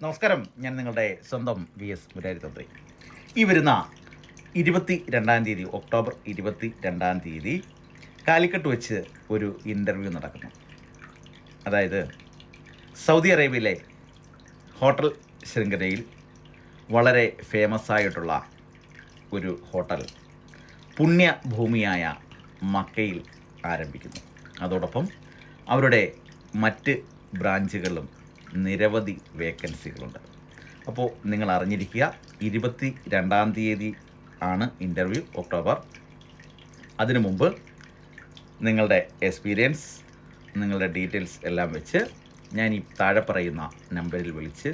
നമസ്കാരം. ഞാൻ നിങ്ങളുടെ സ്വന്തം വി എസ് മുരാരി തന്ത്രി. ഈ വരുന്ന ഇരുപത്തി രണ്ടാം തീയതി ഒക്ടോബർ ഇരുപത്തി രണ്ടാം തീയതി കാലിക്കട്ട് വെച്ച് ഒരു ഇന്റർവ്യൂ നടക്കുന്നു. അതായത് സൗദി അറേബ്യയിലെ ഹോട്ടൽ ശൃംഖലയിൽ വളരെ ഫേമസ് ആയിട്ടുള്ള ഒരു ഹോട്ടൽ പുണ്യഭൂമിയായ മക്കയിൽ ആരംഭിക്കുന്നു. അതോടൊപ്പം അവരുടെ മറ്റ് ബ്രാഞ്ചുകളിലും നിരവധി വേക്കൻസികളുണ്ട്. അപ്പോൾ നിങ്ങൾ അറിഞ്ഞിരിക്കുക ഇരുപത്തി രണ്ടാം തീയതി ആണ് ഇന്റർവ്യൂ ഒക്ടോബർ അതിനു മുമ്പ് നിങ്ങളുടെ എക്സ്പീരിയൻസ് നിങ്ങളുടെ ഡീറ്റെയിൽസ് എല്ലാം വെച്ച് ഞാൻ ഈ താഴെ പറയുന്ന നമ്പറിൽ വിളിച്ച്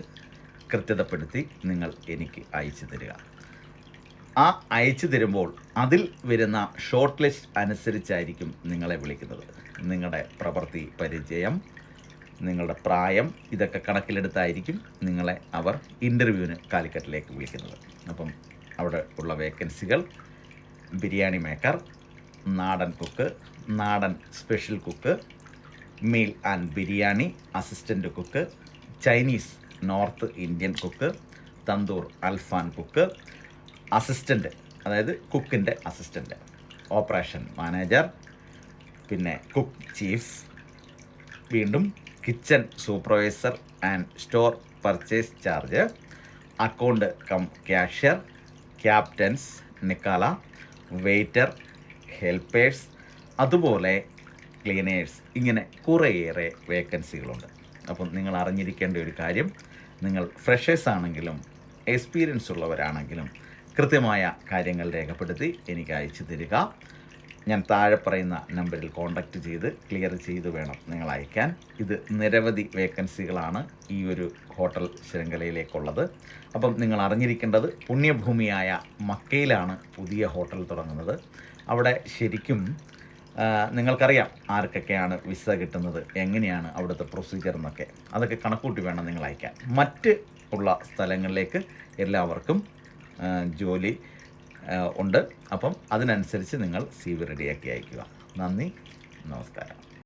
കൃത്യതപ്പെടുത്തി നിങ്ങൾ എനിക്ക് അയച്ചു തരിക. ആ അയച്ചു തരുമ്പോൾ അതിൽ വരുന്ന ഷോർട്ട് ലിസ്റ്റ് അനുസരിച്ചായിരിക്കും നിങ്ങളെ വിളിക്കുന്നത്. നിങ്ങളുടെ പ്രവൃത്തി പരിചയം നിങ്ങളുടെ പ്രായം ഇതൊക്കെ കണക്കിലെടുത്തായിരിക്കും നിങ്ങളെ അവർ ഇന്റർവ്യൂവിന് കാലിക്കറ്റിലേക്ക് വിളിക്കുന്നത്. അപ്പം അവിടെ ഉള്ള വേക്കൻസികൾ ബിരിയാണി മേക്കർ നാടൻ കുക്ക് നാടൻ special cook meal and biryani assistant cook Chinese north Indian cook tandoor alfaham cook assistant അതായത് കുക്കിന്റെ അസിസ്റ്റന്റ് ഓപ്പറേഷൻ മാനേജർ പിന്നെ കുക്ക് ചീഫ് വീണ്ടും kitchen supervisor and store purchase charge account cum cashier captains നിക്കാല waiter helpers അതുപോലെ cleaners. ഇങ്ങനെ കുറേയേറെ വേക്കൻസികളുണ്ട്. അപ്പം നിങ്ങൾ അറിഞ്ഞിരിക്കേണ്ട ഒരു കാര്യം നിങ്ങൾ ഫ്രഷേഴ്സ് ആണെങ്കിലും എക്സ്പീരിയൻസ് ഉള്ളവരാണെങ്കിലും കൃത്യമായ കാര്യങ്ങൾ രേഖപ്പെടുത്തി എനിക്ക് അയച്ചു തരിക. ഞാൻ താഴെ പറയുന്ന നമ്പറിൽ കോൺടാക്റ്റ് ചെയ്ത് ക്ലിയർ ചെയ്ത് വേണം നിങ്ങൾ അയക്കാൻ. ഇത് നിരവധി വേക്കൻസികളാണ് ഈ ഒരു ഹോട്ടൽ ശൃംഖലയിലേക്കുള്ളത്. അപ്പം നിങ്ങൾ അറിഞ്ഞിരിക്കേണ്ടത് പുണ്യഭൂമിയായ മക്കയിലാണ് പുതിയ ഹോട്ടൽ തുടങ്ങുന്നത്. അവിടെ ശരിക്കും നിങ്ങൾക്കറിയാം ആർക്കൊക്കെയാണ് വിസ കിട്ടുന്നത് എങ്ങനെയാണ് അവിടുത്തെ പ്രൊസീജിയർ എന്നൊക്കെ. അതൊക്കെ കണക്കൂട്ടി വേണം നിങ്ങൾ അയക്കാൻ. മറ്റ് ഉള്ള സ്ഥലങ്ങളിലേക്ക് എല്ലാവർക്കും ജോലി ഉണ്ട്. അപ്പം അതിനനുസരിച്ച് നിങ്ങൾ സി വി റെഡിയാക്കി അയക്കുക. നന്ദി. നമസ്കാരം.